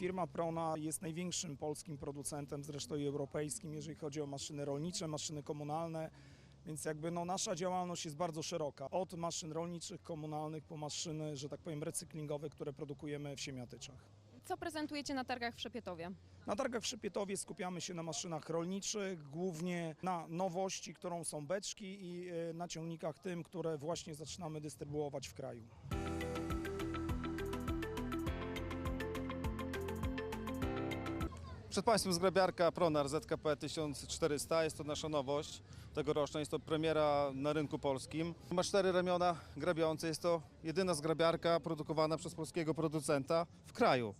Firma Prona jest największym polskim producentem, zresztą i europejskim, jeżeli chodzi o maszyny rolnicze, maszyny komunalne. Więc jakby no, nasza działalność jest bardzo szeroka. Od maszyn rolniczych, komunalnych po maszyny, że tak powiem, recyklingowe, które produkujemy w Siemiatyczach. Co prezentujecie na targach w Szepietowie? Na targach w Szypietowie skupiamy się na maszynach rolniczych, głównie na nowości, którą są beczki i e, na ciągnikach tym, które właśnie zaczynamy dystrybuować w kraju. Przed Państwem zgrabiarka Pronar ZKP 1400. Jest to nasza nowość tegoroczna. Jest to premiera na rynku polskim. Ma cztery ramiona grabiące. Jest to jedyna zgrabiarka produkowana przez polskiego producenta w kraju.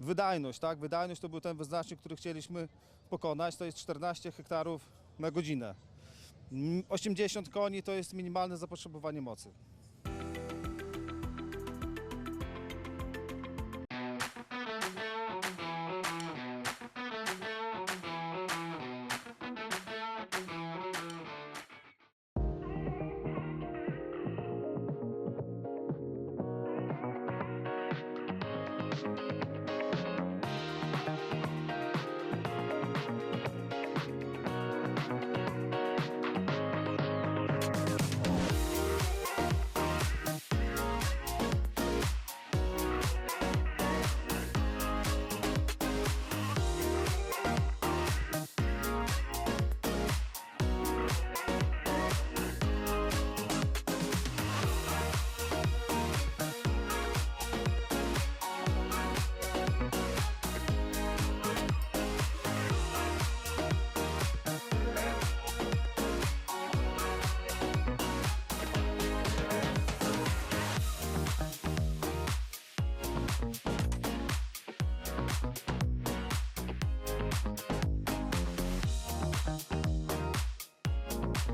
Wydajność, tak? Wydajność to był ten wyznacznik, który chcieliśmy pokonać. To jest 14 hektarów na godzinę. Mm, 80 koni to jest minimalne zapotrzebowanie mocy.